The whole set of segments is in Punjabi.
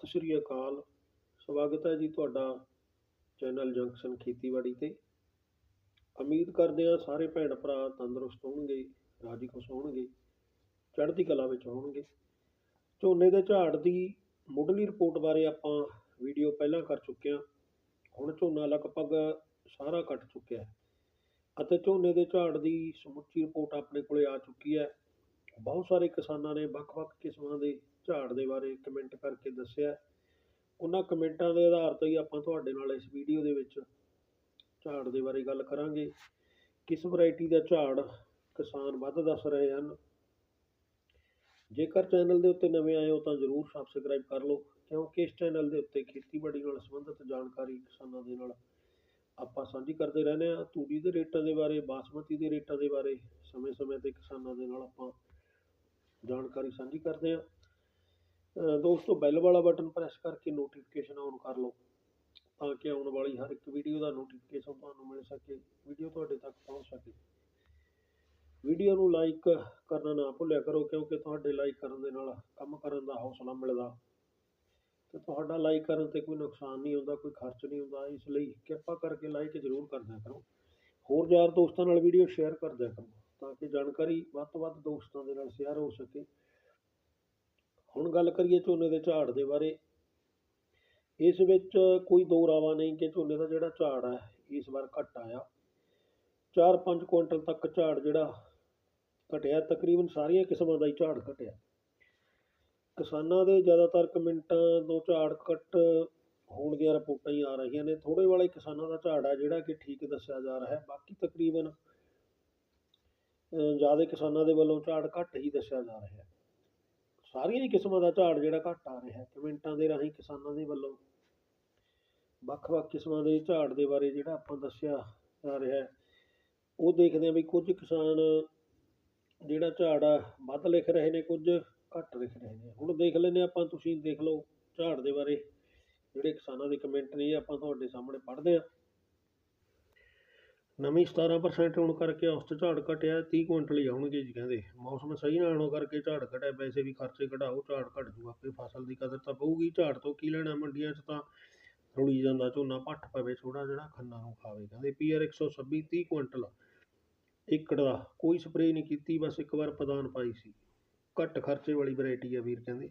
ਸਤਿ ਸ਼੍ਰੀ ਅਕਾਲ। ਸਵਾਗਤ ਹੈ ਜੀ ਤੁਹਾਡਾ ਚੈਨਲ ਜੰਕਸ਼ਨ ਖੇਤੀਬਾੜੀ ਤੇ। ਉਮੀਦ ਕਰਦੇ ਹਾਂ ਸਾਰੇ ਭੈਣ ਭਰਾ ਤੰਦਰੁਸਤ ਹੋਣਗੇ, ਰਾਜੀ ਖੁਸ਼ ਹੋਣਗੇ, ਚੜ੍ਹਦੀ ਕਲਾ ਵਿੱਚ ਹੋਣਗੇ। ਝੋਨੇ ਦੇ ਝਾੜ ਦੀ ਮੁੱਢਲੀ ਰਿਪੋਰਟ ਬਾਰੇ ਆਪਾਂ ਵੀਡੀਓ ਪਹਿਲਾਂ ਕਰ ਚੁੱਕੇ ਹਾਂ। ਹੁਣ ਝੋਨਾ ਲਗਭਗ ਸਾਰਾ ਕੱਟ ਚੁੱਕਿਆ ਹੈ। ਅਤੇ ਝੋਨੇ ਦੇ ਝਾੜ ਦੀ ਸਮੁੱਚੀ ਰਿਪੋਰਟ ਆਪਣੇ ਕੋਲੇ ਆ ਚੁੱਕੀ ਹੈ। ਬਹੁਤ ਸਾਰੇ ਕਿਸਾਨਾਂ ਨੇ ਵੱਖ-ਵੱਖ ਕਿਸਮਾਂ ਦੇ ਝਾੜ ਦੇ ਬਾਰੇ ਕਮੈਂਟ ਕਰਕੇ ਦੱਸਿਆ ਉਹਨਾਂ ਕਮੈਂਟਾਂ ਦੇ ਆਧਾਰ ਤੇ ਹੀ ਆਪਾਂ ਤੁਹਾਡੇ ਨਾਲ ਇਸ ਵੀਡੀਓ ਦੇ ਵਿੱਚ ਝਾੜ ਦੇ ਬਾਰੇ ਗੱਲ ਕਰਾਂਗੇ। ਕਿਸ ਵੈਰਾਈਟੀ ਦਾ ਝਾੜ ਕਿਸਾਨ ਵੱਧ ਦੱਸ ਰਹੇ ਹਨ? ਜੇਕਰ ਚੈਨਲ ਦੇ ਉੱਤੇ ਨਵੇਂ ਆਏ ਹੋ ਤਾਂ ਜ਼ਰੂਰ ਸਬਸਕ੍ਰਾਈਬ ਕਰ ਲਓ, ਕਿਉਂਕਿ ਇਸ ਚੈਨਲ ਦੇ ਉੱਤੇ ਖੇਤੀਬਾੜੀ ਨਾਲ ਸੰਬੰਧਿਤ ਜਾਣਕਾਰੀ ਕਿਸਾਨਾਂ ਦੇ ਨਾਲ ਆਪਾਂ ਸਾਂਝੀ ਕਰਦੇ ਰਹਿੰਦੇ ਹਾਂ। ਤੂੜੀ ਦੇ ਰੇਟਾਂ ਦੇ ਬਾਰੇ, ਬਾਸਮਤੀ ਦੇ ਰੇਟਾਂ ਦੇ ਬਾਰੇ ਸਮੇਂ-ਸਮੇਂ ਤੇ ਕਿਸਾਨਾਂ ਦੇ ਨਾਲ ਆਪਾਂ ਜਾਣਕਾਰੀ ਸਾਂਝੀ ਕਰਦੇ ਹਾਂ। ਦੋਸਤੋ ਬੈਲ ਵਾਲਾ ਬਟਨ ਪ੍ਰੈਸ ਕਰਕੇ ਨੋਟੀਫਿਕੇਸ਼ਨ ਆਨ ਕਰ ਲਓ, ਤਾਂ ਕਿ ਆਉਣ ਵਾਲੀ ਹਰ ਇੱਕ ਵੀਡੀਓ ਦਾ ਨੋਟੀਫਿਕੇਸ਼ਨ ਤੁਹਾਨੂੰ ਮਿਲ ਸਕੇ ਵੀਡੀਓ ਤੁਹਾਡੇ ਤੱਕ ਪਹੁੰਚ ਸਕੇ। ਵੀਡੀਓ ਨੂੰ ਲਾਈਕ ਕਰਨਾ ਨਾ ਭੁੱਲਿਆ ਕਰੋ, ਕਿਉਂਕਿ ਤੁਹਾਡੇ ਲਾਈਕ ਕਰਨ ਦੇ ਨਾਲ ਕੰਮ ਕਰਨ ਦਾ ਹੌਸਲਾ ਮਿਲਦਾ। ਤੇ ਤੁਹਾਡਾ ਲਾਈਕ ਕਰਨ ਤੇ ਕੋਈ ਨੁਕਸਾਨ ਨਹੀਂ ਹੁੰਦਾ, ਕੋਈ ਖਰਚ ਨਹੀਂ ਹੁੰਦਾ, ਇਸ ਲਈ ਕਿਰਪਾ ਕਰਕੇ ਲਾਈਕ ਜ਼ਰੂਰ ਕਰ ਦਿਆ ਕਰੋ। ਹੋਰ ਯਾਰ ਦੋਸਤਾਂ ਨਾਲ ਵੀਡੀਓ ਸ਼ੇਅਰ ਕਰ ਦਿਆ ਕਰੋ, ਤਾਂ ਕਿ ਜਾਣਕਾਰੀ ਵੱਧ ਤੋਂ ਵੱਧ ਦੋਸਤਾਂ ਦੇ ਨਾਲ ਸ਼ੇਅਰ ਹੋ ਸਕੇ। ਹੁਣ ਗੱਲ ਕਰੀਏ ਝੋਨੇ ਦੇ ਝਾੜ ਦੇ ਬਾਰੇ, ਇਸ ਵਿੱਚ ਕੋਈ ਦੋ ਰਾਵਾ ਨਹੀਂ ਕਿ ਝੋਨੇ ਦਾ ਜਿਹੜਾ ਝਾੜ ਹੈ ਇਸ ਵਾਰ ਘੱਟ ਆਇਆ। 4-5 ਕੁਇੰਟਲ ਤੱਕ ਝਾੜ ਜਿਹੜਾ ਘਟਿਆ, ਤਕਰੀਬਨ ਸਾਰੀਆਂ ਕਿਸਮਾਂ ਦਾ ਹੀ ਝਾੜ ਘਟਿਆ। ਕਿਸਾਨਾਂ ਦੇ ਜ਼ਿਆਦਾਤਰ ਕਮੈਂਟਾਂ ਤੋਂ ਝਾੜ ਘੱਟ ਹੋਣ ਦੀਆਂ ਰਿਪੋਰਟਾਂ ਹੀ ਆ ਰਹੀਆਂ ਨੇ। ਥੋੜੇ ਵਾਲੇ ਕਿਸਾਨਾਂ ਦਾ ਝਾੜ ਹੈ ਜਿਹੜਾ ਕਿ ਠੀਕ ਦੱਸਿਆ ਜਾ ਰਿਹਾ ਹੈ। ਬਾਕੀ ਤਕਰੀਬਨ ਜ਼ਿਆਦਾ ਕਿਸਾਨਾਂ ਦੇ ਵੱਲੋਂ ਝਾੜ ਘੱਟ ਹੀ ਦੱਸਿਆ ਜਾ ਰਿਹਾ ਹੈ। ਸਾਰੀਆਂ ਹੀ ਕਿਸਮਾਂ ਦਾ ਝਾੜ ਜਿਹੜਾ ਘੱਟ ਆ ਰਿਹਾ, ਕਮੈਂਟਾਂ ਦੇ ਰਾਹੀਂ ਕਿਸਾਨਾਂ ਦੇ ਵੱਲੋਂ। ਵੱਖ-ਵੱਖ ਕਿਸਮਾਂ ਦੇ ਝਾੜ ਦੇ ਬਾਰੇ ਜਿਹੜਾ ਆਪਾਂ ਦੱਸਿਆ ਜਾ ਰਿਹਾ ਉਹ ਦੇਖਦੇ ਹਾਂ ਵੀ ਕੁਝ ਕਿਸਾਨ ਜਿਹੜਾ ਝਾੜ ਆ, ਵੱਧ ਲਿਖ ਰਹੇ ਨੇ, ਕੁਝ ਘੱਟ ਲਿਖ ਰਹੇ ਨੇ। ਹੁਣ ਦੇਖ ਲੈਂਦੇ ਹਾਂ ਆਪਾਂ, ਤੁਸੀਂ ਦੇਖ ਲਓ ਝਾੜ ਦੇ ਬਾਰੇ। ਜਿਹੜੇ ਕਿਸਾਨਾਂ ਦੇ ਕਮੈਂਟ ਨੇ ਆਪਾਂ ਤੁਹਾਡੇ ਸਾਹਮਣੇ ਪੜ੍ਹਦੇ ਹਾਂ। ਨਵੀਂ 17% ਹੋਣ ਕਰਕੇ ਔਸਤ ਝਾੜ ਘਟਿਆ 30 ਕੁਇੰਟਲ ਹੀ ਆਉਣਗੇ ਜੀ ਕਹਿੰਦੇ। ਮੌਸਮ ਸਹੀ ਨਾ ਹੋਣ ਕਰਕੇ ਝਾੜ ਘਟਿਆ, ਵੈਸੇ ਵੀ ਖਰਚੇ ਘਟਾਓ, ਝਾੜ ਘਟ ਜੂਗਾ ਆਪੇ ਫਸਲ ਦੀ ਕਦਰ ਤਾਂ ਪਊਗੀ। ਝਾੜ ਤੋਂ ਕੀ ਲੈਣਾ ਮੰਡੀਆਂ 'ਚ ਤਾਂ ਰੁਲੀ ਜਾਂਦਾ ਝੋਨਾ ਪੱਟ ਪਵੇ ਥੋੜਾ ਜਿਹੜਾ ਖੰਨਾ ਨੂੰ ਖਾਵੇ ਕਹਿੰਦੇ। ਪੀਆਰ 126 30 ਕੁਇੰਟਲ ਏਕੜ ਦਾ, ਕੋਈ ਸਪਰੇਅ ਨਹੀਂ ਕੀਤੀ, ਬਸ ਇੱਕ ਵਾਰ ਪਦਾਨ ਪਾਈ ਸੀ। ਘੱਟ ਖਰਚੇ ਵਾਲੀ ਵੈਰਾਈਟੀ ਆ ਵੀਰ ਕਹਿੰਦੇ।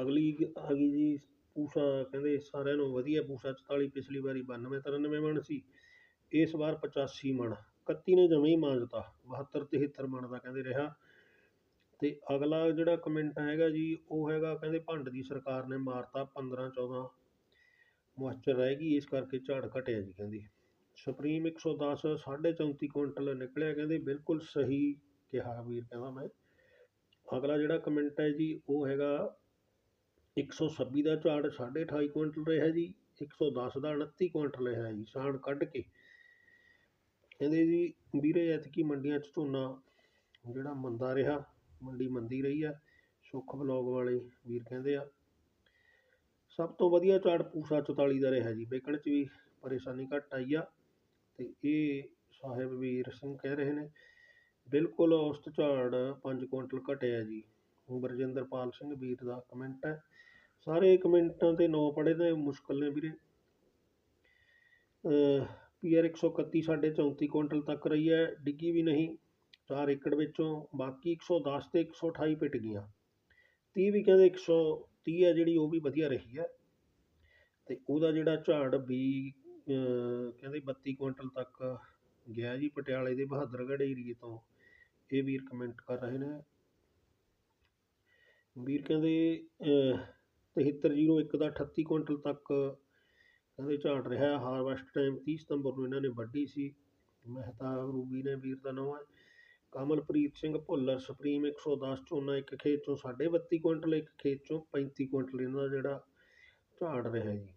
ਅਗਲੀ ਆ ਗਈ ਜੀ ਪੂਸਾ ਕਹਿੰਦੇ, ਸਾਰਿਆਂ ਨੂੰ ਵਧੀਆ ਪੂਸਾ 44 ਪਿਛਲੀ ਵਾਰੀ 92 93 ਬਣ ਸੀ। ਇਸ ਵਾਰ 85 ਮਣ। 31 ਨੇ ਜਮੇ ਹੀ ਮਾਂਜਤਾ 72 73 ਮਣ ਦਾ ਕਹਿੰਦੇ ਰਿਹਾ। ਤੇ ਅਗਲਾ ਜਿਹੜਾ ਕਮੈਂਟ ਹੈਗਾ ਜੀ, ਉਹ ਹੈਗਾ ਕਹਿੰਦੇ ਭੰਡ ਦੀ ਸਰਕਾਰ ਨੇ ਮਾਰਤਾ 15 14 ਮੋਇਸਚਰ ਰਹਿ ਗਈ, ਇਸ ਕਰਕੇ ਝਾੜ ਘਟਿਆ ਜੀ ਕਹਿੰਦੇ। ਸੁਪਰੀਮ 110 34 ਕੁਇੰਟਲ ਨਿਕਲਿਆ ਕਹਿੰਦੇ, ਬਿਲਕੁਲ ਸਹੀ ਕਿਹਾ ਵੀਰ ਕਹਿੰਦਾ ਮੈਂ। ਅਗਲਾ ਜਿਹੜਾ ਕਮੈਂਟ ਹੈ ਜੀ, ਉਹ ਹੈਗਾ 126 ਦਾ ਝਾੜ 28.5 ਕੁਇੰਟਲ ਰਿਹਾ ਜੀ। 110 ਦਾ 29 ਕੁਇੰਟਲ ਰਿਹਾ ਜੀ, ਸਾਣ ਕੱਢ ਕੇ। ਕਹਿੰਦੇ ਜੀ, ਵੀਰੇ ਐਤਕੀ ਮੰਡੀਆਂ 'ਚ ਝੋਨਾ ਜਿਹੜਾ ਮੰਦਾ ਰਿਹਾ, ਮੰਡੀ ਮੰਦੀ ਰਹੀ ਆ, ਸੁੱਖ ਬਲੌਗ ਵਾਲੇ ਵੀਰ ਕਹਿੰਦੇ ਆ, ਸਭ ਤੋਂ ਵਧੀਆ ਝਾੜ ਪੂਸਾ 44 ਦਾ ਰਿਹਾ ਜੀ ਵੇਚਣ 'ਚ ਵੀ ਪਰੇਸ਼ਾਨੀ ਘੱਟ ਆਈ ਆ, ਤੇ ਇਹ ਸਾਹਿਬ ਵੀਰ ਸਿੰਘ ਕਹਿ ਰਹੇ ਨੇ, ਬਿਲਕੁਲ ਔਸਤ ਝਾੜ 5 ਕੁਇੰਟਲ ਘਟਿਆ ਜੀ ਬਰਜਿੰਦਰਪਾਲ ਸਿੰਘ ਵੀਰ ਦਾ ਕਮੈਂਟ ਹੈ, ਸਾਰੇ ਕਮੈਂਟਾਂ ਤੇ ਨੌ ਪੜ੍ਹੇ ਨੇ ਮੁਸ਼ਕਲ ਨੇ ਵੀਰੇ ਪੀਆਰ 131 ਸਾਢੇ 34 ਕੁਇੰਟਲ ਤੱਕ ਰਹੀ ਹੈ, ਡਿੱਗੀ ਵੀ ਨਹੀਂ। 4 ਏਕੜ ਵਿੱਚੋਂ ਬਾਕੀ 110 ਤੇ 128 ਪਿੱਟ ਗਈਆਂ। 30 ਵੀ ਕਹਿੰਦੇ 130 ਹੈ ਜਿਹੜੀ ਉਹ ਵੀ ਵਧੀਆ ਰਹੀ ਹੈ। ਤੇ ਉਹਦਾ ਜਿਹੜਾ ਝਾੜ ਵੀ ਕਹਿੰਦੇ 32 ਕੁਇੰਟਲ ਤੱਕ ਗਿਆ ਜੀ ਪਟਿਆਲੇ ਦੇ ਬਹਾਦਰਗੜ੍ਹ ਏਰੀਏ ਤੋਂ। ਇਹ ਵੀਰ ਕਮੈਂਟ ਕਰ ਰਹੇ ਨੇ। ਵੀਰ ਕਹਿੰਦੇ 7301 ਦਾ 38 ਕੁਇੰਟਲ ਤੱਕ ਕਹਿੰਦੇ ਝਾੜ ਰਿਹਾ ਹਾਰਵੈਸਟ ਟਾਈਮ 30 ਸਤੰਬਰ ਨੂੰ ਇਹਨਾਂ ਨੇ ਵੱਢੀ ਸੀ। ਮਹਿਤਾਬ ਰੂਬੀ ਨੇ ਵੀਰ ਦਾ ਨਾਮ ਹੈ। ਕਮਲਪ੍ਰੀਤ ਸਿੰਘ ਭੁੱਲਰ ਸੁਪਰੀਮ 110 ਝੋਨਾ ਇੱਕ ਖੇਤ ਚੋਂ 32 ਕੁਇੰਟਲ, ਇੱਕ ਖੇਤ ਚੋਂ 35 ਕੁਇੰਟਲ ਇਹਨਾਂ ਦਾ ਜਿਹੜਾ ਝਾੜ ਰਿਹਾ ਜੀ।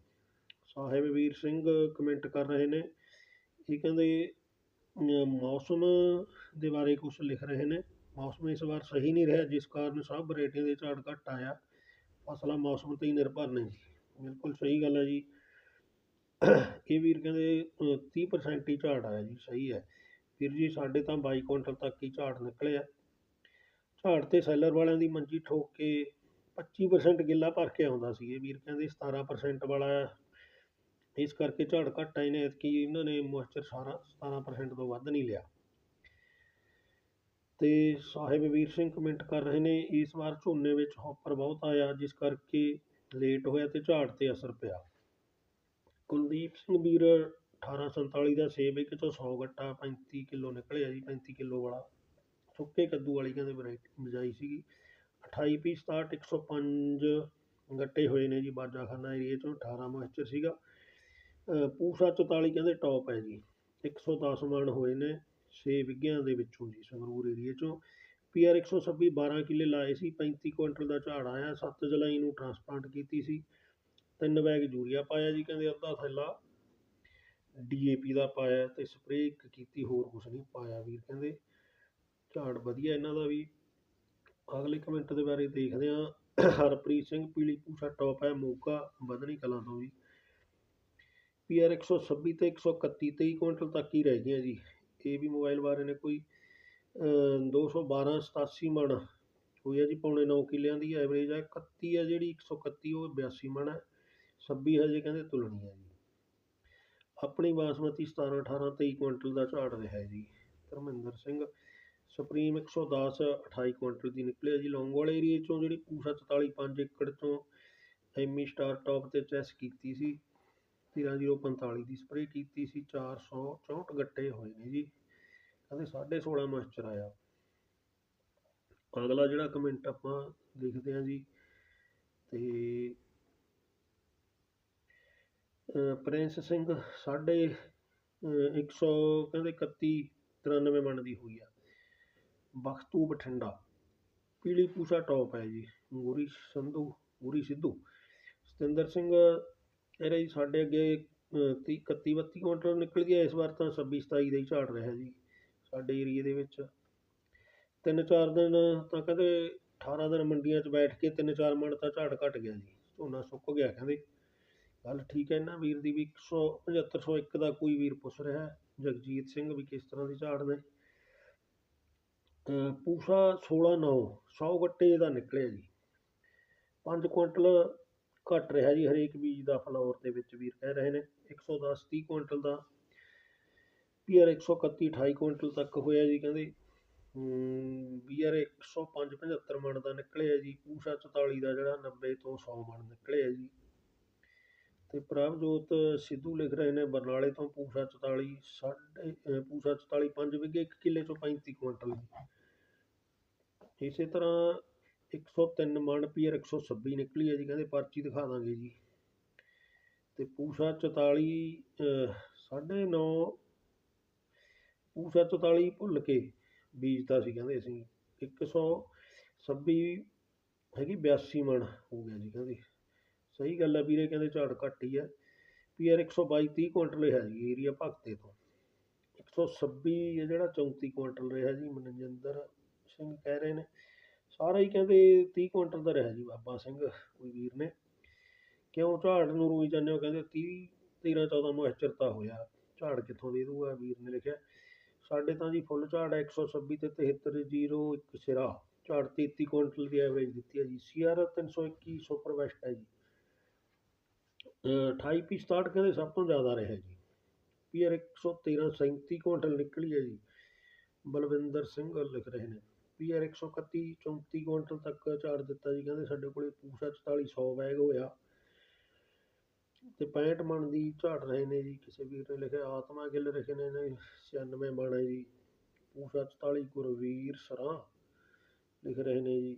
ਸਾਹਿਬ ਵੀਰ ਸਿੰਘ ਕਮੈਂਟ ਕਰ ਰਹੇ ਨੇ। ਇਹ ਕਹਿੰਦੇ ਮੌਸਮ ਦੇ ਬਾਰੇ ਕੁਝ ਲਿਖ ਰਹੇ ਨੇ। ਮੌਸਮ ਇਸ ਵਾਰ ਸਹੀ ਨਹੀਂ ਰਿਹਾ, ਜਿਸ ਕਾਰਨ ਸਭ ਵੈਰਾਈਟੀਆਂ ਦੇ ਝਾੜ ਘੱਟ ਆਇਆ। ਫਸਲਾਂ ਮੌਸਮ 'ਤੇ ਹੀ ਨਿਰਭਰ ਨੇ ਜੀ। ਬਿਲਕੁਲ ਸਹੀ ਗੱਲ ਹੈ ਜੀ। ਇਹ ਵੀਰ ਕਹਿੰਦੇ 30% ਹੀ ਝਾੜ ਆਇਆ ਜੀ, ਸਹੀ ਹੈ। ਵੀਰ ਜੀ, ਸਾਡੇ ਤਾਂ 22 ਕੁਇੰਟਲ ਤੱਕ ਹੀ ਝਾੜ ਨਿਕਲਿਆ। ਝਾੜ ਤੇ ਸੈਲਰ ਵਾਲਿਆਂ ਦੀ ਮੰਜੀ ਠੋਕ ਕੇ 25% ਗਿੱਲਾ ਭਰ ਕੇ ਆਉਂਦਾ ਸੀ। ਇਹ ਵੀਰ ਕਹਿੰਦੇ 17% ਵਾਲਾ ਹੈ। ਇਸ ਕਰਕੇ ਝਾੜ ਘੱਟ ਆਏ ਨੇ, ਐਤਕੀ ਇਹਨਾਂ ਨੇ ਮੋਇਸਚਰ ਸਾਰਾ 17% ਤੋਂ ਵੱਧ ਨਹੀਂ ਲਿਆ। ਤੇ ਸਾਹਿਬ ਵੀਰ ਸਿੰਘ ਕਮੈਂਟ ਕਰ ਰਹੇ ਨੇ, ਇਸ ਵਾਰ ਝੋਨੇ ਵਿੱਚ ਹੌਪਰ ਬਹੁਤ ਆਇਆ, ਜਿਸ ਕਰਕੇ ਲੇਟ ਹੋਇਆ ਤੇ ਝਾੜ ਤੇ ਅਸਰ ਪਿਆ। ਕੁਲਦੀਪ ਸਿੰਘ ਵੀਰ 1847 ਦਾ ਸੇਬ ਇੱਕ ਚੋਂ 100 ਗੱਟਾ 35 ਕਿਲੋ ਨਿਕਲਿਆ ਜੀ 35 ਕਿਲੋ ਵਾਲਾ। ਸੁੱਕੇ ਕੱਦੂ ਵਾਲੀ ਕਹਿੰਦੇ ਵੈਰਾਈਟੀ ਬਜਾਈ ਸੀਗੀ। 28 ਪੀ 67 105 ਗੱਟੇ ਹੋਏ ਨੇ ਜੀ, ਬਾਜਾਖਾਨਾ ਏਰੀਏ ਚੋਂ 18 ਮੋਇਸਚਰ ਸੀਗਾ। ਪੂਸਾ 44 ਕਹਿੰਦੇ ਟੌਪ ਹੈ ਜੀ। 110 ਮਣ ਹੋਏ ਨੇ 6 ਵਿਗਿਆਂ ਦੇ ਵਿੱਚੋਂ ਜੀ, ਸੰਗਰੂਰ ਏਰੀਏ ਚੋਂ। ਪੀਆਰ 126 12 ਕਿੱਲੇ ਲਾਏ ਸੀ 35 ਕੁਇੰਟਲ ਦਾ ਝਾੜ ਆਇਆ 7 ਜੁਲਾਈ ਨੂੰ ਟਰਾਂਸਪਲਾਂਟ ਕੀਤੀ ਸੀ। ਤਿੰਨ ਬੈਗ ਯੂਰੀਆ ਪਾਇਆ ਜੀ, ਕਹਿੰਦੇ ਅੱਧਾ ਥੈਲਾ। ਡੀਏਪੀ ਦਾ ਪਾਇਆ ਤੇ ਸਪਰੇਅ ਇੱਕ ਕੀਤੀ, ਹੋਰ ਕੁਛ ਨਹੀਂ ਪਾਇਆ ਵੀਰ ਕਹਿੰਦੇ। ਝਾੜ ਵਧੀਆ ਇਹਨਾਂ ਦਾ ਵੀ। ਅਗਲੇ ਕਮੈਂਟ ਦੇ ਬਾਰੇ ਦੇਖਦੇ ਹਾਂ। ਹਰਪ੍ਰੀਤ ਸਿੰਘ ਪੀਲੀ ਪੂਛਾ ਟੌਪ ਹੈ, ਮੋਗਾ ਬਦਨੀ ਕਲਾਂ ਤੋਂ ਵੀ ਪੀਆਰ 126 ਤੇ 131 23 ਕੁਇੰਟਲ ਤੱਕ ਹੀ ਰਹਿ ਗਈਆਂ ਜੀ। ਇਹ ਵੀ ਮੋਬਾਈਲ ਬਾਰੇ ਨੇ ਕੋਈ, ਅਹ 212 87 ਮਣ। ਹੋਈ ਹੈ ਜੀ, ਪੌਣੇ 9 ਕਿਲਿਆਂ ਦੀ ਐਵਰੇਜ ਹੈ 31 ਹੈ ਜਿਹੜੀ 131 ਉਹ 82 ਮਣ ਹੈ। 26 ਹਜੇ ਕਹਿੰਦੇ ਤੁਲਣੀ ਹੈ ਜੀ। ਆਪਣੀ ਬਾਸਮਤੀ 17 18 23 ਕੁਇੰਟਲ ਦਾ ਝਾੜ ਰਿਹਾ ਹੈ ਜੀ। ਧਰਮਿੰਦਰ ਸਿੰਘ, ਸੁਪਰੀਮ 110 28 ਕੁਇੰਟਲ ਦੀ ਨਿਕਲਿਆ ਜੀ। ਲੌਂਗੋਵਾਲ ਏਰੀਏ ਚੋਂ ਜਿਹੜੀ ਪੂਸਾ 44 5 ਏਕੜ ਤੋਂ ਐਮੀ ਸਟਾਰ ਟੌਪ ਤੇ ਚੈਸ ਕੀਤੀ ਸੀ 13045 ਦੀ ਸਪਰੇਅ ਕੀਤੀ ਸੀ 464 ਗੱਟੇ ਹੋਏ ਨੇ ਜੀ। ਕਹਿੰਦੇ 16.5 ਮੋਇਸਚਰ ਆਇਆ। ਅਗਲਾ ਜਿਹੜਾ ਕਮੈਂਟ ਆਪਾਂ ਦੇਖਦੇ ਹਾਂ ਜੀ, ਤੇ ਪ੍ਰਿੰਸ ਸਿੰਘ ਸਾਢੇ, ਅਹ 100 ਕਹਿੰਦੇ 31 93 ਮਣ ਦੀ ਹੋਈ ਆ। ਬਖਤੂ ਬਠਿੰਡਾ, ਪੀਲੀ ਪੂਛਾ ਟੌਪ ਹੈ ਜੀ, ਗੂਰੀ ਸੰਧੂ, ਗੂਰੀ ਸਿੱਧੂ। ਸਤਿੰਦਰ ਸਿੰਘ ਇਹਦੇ ਜੀ, ਸਾਡੇ ਅੱਗੇ 30 31 32 ਕੁਇੰਟਲ ਨਿਕਲ ਗਿਆ, ਇਸ ਵਾਰ ਤਾਂ 26 27 ਦਾ ਹੀ ਝਾੜ ਰਿਹਾ ਜੀ, ਸਾਡੇ ਏਰੀਏ ਦੇ ਵਿੱਚ। ਤਿੰਨ ਚਾਰ ਦਿਨ ਤਾਂ ਕਹਿੰਦੇ 18 ਦਿਨ ਮੰਡੀਆਂ 'ਚ ਬੈਠ ਕੇ ਤਿੰਨ ਚਾਰ ਮਣ ਤਾਂ ਝਾੜ ਘਟ ਗਿਆ ਜੀ, ਝੋਨਾ ਸੁੱਕ ਗਿਆ ਕਹਿੰਦੇ। ਗੱਲ ਠੀਕ ਹੈ ਇਹਨਾਂ ਵੀਰ ਦੀ ਵੀ 175 101 ਦਾ ਕੋਈ ਵੀਰ ਪੁੱਛ ਰਿਹਾ ਹੈ, ਜਗਜੀਤ ਸਿੰਘ ਵੀ ਕਿਸ ਤਰ੍ਹਾਂ ਦੀ ਝਾੜ ਨੇ। ਪੂਸਾ 16 9 100 ਗੱਟੇ ਦਾ ਨਿਕਲਿਆ ਜੀ। 5 ਕੁਇੰਟਲ ਘਟ ਰਿਹਾ ਜੀ ਹਰੇਕ ਬੀਜ ਦਾ ਫਲੋਰ ਦੇ ਵਿੱਚ ਵੀਰ ਕਹਿ ਰਹੇ ਨੇ। 110 30 ਕੁਇੰਟਲ ਦਾ। ਪੀਆਰ 131 28 ਕੁਇੰਟਲ ਤੱਕ ਹੋਇਆ ਜੀ ਕਹਿੰਦੇ। ਬੀਆਰ 105 75 ਮਣ ਦਾ ਨਿਕਲਿਆ ਜੀ। ਪੂਸਾ 44 ਦਾ ਜਿਹੜਾ 90 ਤੋਂ 100 ਮਣ ਨਿਕਲਿਆ ਜੀ। ਅਤੇ ਪ੍ਰਭਜੋਤ ਸਿੱਧੂ ਲਿਖ ਰਹੇ ਨੇ ਬਰਨਾਲੇ ਤੋਂ ਪੂਸਾ 44 ਸਾਢੇ ਪੂਸਾ 44 5 ਵਿਗੇ ਇੱਕ ਕਿੱਲੇ ਚੋਂ 35 ਕੁਇੰਟਲ ਜੀ ਇਸੇ ਤਰ੍ਹਾਂ 103 ਮਣ ਪੀਆਰ 126 ਨਿਕਲੀ ਹੈ ਜੀ ਕਹਿੰਦੇ ਪਰਚੀ ਦਿਖਾ ਦਾਂਗੇ ਜੀ। ਤੇ ਪੂਸਾ 44 ਅਹ, ਸਾਢੇ 9 ਪੂਸਾ 44 ਭੁੱਲ ਕੇ ਬੀਜਤਾ ਸੀ ਕਹਿੰਦੇ ਅਸੀਂ। 126 ਹੈਗੀ 82 ਮਣ ਹੋ ਗਿਆ ਜੀ ਕਹਿੰਦੇ। ਸਹੀ ਗੱਲ ਹੈ ਵੀਰੇ, ਕਹਿੰਦੇ ਝਾੜ ਘੱਟ ਹੀ ਹੈ ਵੀ ਪੀਆਰ 122 30 ਕੁਇੰਟਲ ਹੈ ਜੀ ਏਰੀਆ ਭਗਤੇ ਤੋਂ। 126 ਹੈ ਜਿਹੜਾ 34 ਕੁਇੰਟਲ ਰਿਹਾ ਜੀ, ਮਨਜਿੰਦਰ ਸਿੰਘ ਕਹਿ ਰਹੇ ਨੇ। ਸਾਰਾ ਹੀ ਕਹਿੰਦੇ 30 ਕੁਇੰਟਲ ਦਾ ਰਿਹਾ ਜੀ ਬਾਬਾ ਸਿੰਘ, ਕੋਈ ਵੀਰ ਨੇ। ਕਿਉਂ ਝਾੜ ਨੂੰ ਰੋਈ ਜਾਂਦੇ ਹੋ? ਕਹਿੰਦੇ 30 13 14 ਮੋਇਸਚਰ ਤਾਂ ਹੋਇਆ। ਝਾੜ ਕਿੱਥੋਂ ਦੇ ਦੂਗਾ ਵੀਰ ਨੇ ਲਿਖਿਆ। ਸਾਡੇ ਤਾਂ ਜੀ ਫੁੱਲ ਝਾੜ ਹੈ 126 ਤੇ 73 ਜ਼ੀਰੋ ਇੱਕ ਸਿਰਾ। ਝਾੜ 33 ਕੁਇੰਟਲ ਦੀ ਐਵਰੇਜ ਦਿੱਤੀ ਹੈ ਜੀ। ਸੀਆਰ 321 ਸੁਪਰ ਵੈਸਟ ਹੈ ਜੀ। 28 ਪੀ 67 ਕਹਿੰਦੇ ਸਭ ਤੋਂ ਜ਼ਿਆਦਾ ਰਿਹਾ ਜੀ। ਪੀਆਰ 113 37 ਕੁਇੰਟਲ ਨਿਕਲੀ ਹੈ ਜੀ। ਬਲਵਿੰਦਰ ਸਿੰਘ ਲਿਖ ਰਹੇ ਨੇ। ਪੀਆਰ 131 34 ਕੁਇੰਟਲ ਤੱਕ ਝਾੜ ਦਿੱਤਾ ਜੀ। ਕਹਿੰਦੇ ਸਾਡੇ ਕੋਲੇ ਪੂਸਾ 44 100 ਬੈਗ ਹੋਇਆ। ਤੇ 65 ਮਣ ਦੀ ਝਾੜ ਰਹੇ ਨੇ ਜੀ। ਕਿਸੇ ਵੀਰ ਨੇ ਲਿਖਿਆ, ਆਤਮਾ ਗਿੱਲ ਲਿਖੇ ਨੇ ਨੇ 96 ਮਣ ਹੈ ਜੀ। ਪੂਸਾ 44 ਗੁਰਵੀਰ ਸਰਾਂ ਲਿਖ ਰਹੇ ਨੇ ਜੀ।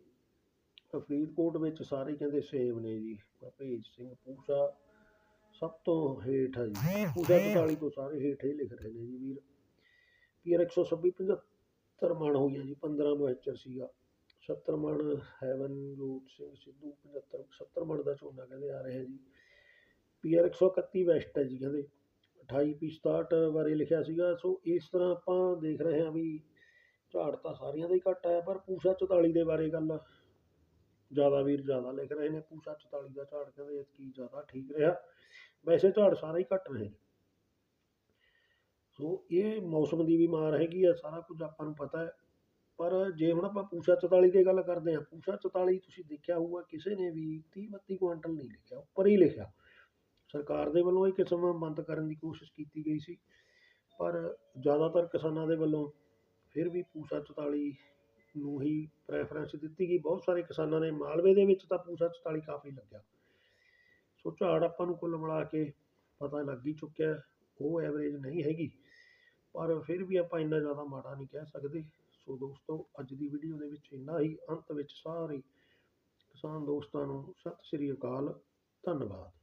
ਫਰੀਦਕੋਟ ਵਿੱਚ ਸਾਰੇ ਕਹਿੰਦੇ ਸੇਮ ਨੇ ਜੀ। ਭੇਜ ਸਿੰਘ ਪੂਸਾ ਸਭ ਤੋਂ ਹੇਠ ਹੈ ਜੀ। ਪੂਸਾ 44 ਤੋਂ ਸਾਰੇ ਹੇਠ ਹੀ ਲਿਖ ਰਹੇ ਨੇ ਜੀ ਵੀਰ। ਪੀਆਰ 126 75 ਮਣ ਹੋ ਗਿਆ ਜੀ 15 ਮੁਹੱਚਰ ਸੀਗਾ। 70 ਮਣ ਹੈਵਨਜੋਤ ਸਿੰਘ ਸਿੱਧੂ 75 70 ਮਣ ਦਾ ਝੋਨਾ ਕਹਿੰਦੇ ਆ ਰਿਹਾ ਜੀ। ਪੀਆਰ 131 ਵੈਸਟ ਹੈ ਜੀ ਕਹਿੰਦੇ। 28 ਪੀ 67 ਬਾਰੇ ਲਿਖਿਆ ਸੀਗਾ। ਸੋ ਇਸ ਤਰ੍ਹਾਂ ਆਪਾਂ ਦੇਖ ਰਹੇ ਹਾਂ ਵੀ ਝਾੜ ਤਾਂ ਸਾਰੀਆਂ ਦਾ ਹੀ ਘੱਟ ਆਇਆ ਪਰ ਪੂਸਾ 44 ਦੇ ਬਾਰੇ ਗੱਲ ਜ਼ਿਆਦਾ ਵੀਰ ਜ਼ਿਆਦਾ ਲਿਖ ਰਹੇ ਨੇ। ਪੂਸਾ 44 ਦਾ ਝਾੜ ਕਹਿੰਦੇ ਕੀ ਜ਼ਿਆਦਾ ਠੀਕ ਰਿਹਾ। ਵੈਸੇ ਝਾੜ ਸਾਰੇ ਹੀ ਘੱਟ ਰਹੇ ਸੋ ਇਹ ਮੌਸਮ ਦੀ ਵੀ ਮਾਰ ਹੈਗੀ ਆ, ਸਾਰਾ ਕੁਝ ਆਪਾਂ ਨੂੰ ਪਤਾ ਹੈ। ਪਰ ਜੇ ਹੁਣ ਆਪਾਂ ਪੂਸਾ 44 ਦੀ ਗੱਲ ਕਰਦੇ ਹਾਂ, ਪੂਸਾ 44 ਤੁਸੀਂ ਦੇਖਿਆ ਹੋਊਗਾ, ਕਿਸੇ ਨੇ ਵੀ 30 32 ਕੁਆਂਟਲ ਨਹੀਂ ਲਿਖਿਆ, ਉੱਪਰ ਹੀ ਲਿਖਿਆ। ਸਰਕਾਰ ਦੇ ਵੱਲੋਂ ਇਹ ਕਿਸਮ ਬੰਦ ਕਰਨ ਦੀ ਕੋਸ਼ਿਸ਼ ਕੀਤੀ ਗਈ ਸੀ, ਪਰ ਜ਼ਿਆਦਾਤਰ ਕਿਸਾਨਾਂ ਦੇ ਵੱਲੋਂ ਫਿਰ ਵੀ ਪੂਸਾ 44 ਨੂੰ ਹੀ ਪ੍ਰੈਫਰੈਂਸ ਦਿੱਤੀ ਗਈ। ਬਹੁਤ ਸਾਰੇ ਕਿਸਾਨਾਂ ਨੇ ਮਾਲਵੇ ਦੇ ਵਿੱਚ ਤਾਂ ਪੂਸਾ 44 ਕਾਫੀ ਲੱਗਿਆ। ਸੋ ਝਾੜ ਆਪਾਂ ਨੂੰ ਕੁੱਲ ਮਿਲਾ ਕੇ ਪਤਾ ਲੱਗ ਹੀ ਚੁੱਕਿਆ ਉਹ ਐਵਰੇਜ ਨਹੀਂ ਹੈਗੀ। ਪਰ ਫਿਰ ਵੀ ਆਪਾਂ ਇੰਨਾ ਜ਼ਿਆਦਾ ਮਾੜਾ ਨਹੀਂ ਕਹਿ ਸਕਦੇ। ਸੋ ਦੋਸਤੋ, ਅੱਜ ਦੀ ਵੀਡੀਓ ਦੇ ਵਿੱਚ ਇੰਨਾ ਹੀ। ਅੰਤ ਵਿੱਚ ਸਾਰੇ ਕਿਸਾਨ ਦੋਸਤਾਂ ਨੂੰ ਸਤਿ ਸ੍ਰੀ ਅਕਾਲ। ਧੰਨਵਾਦ।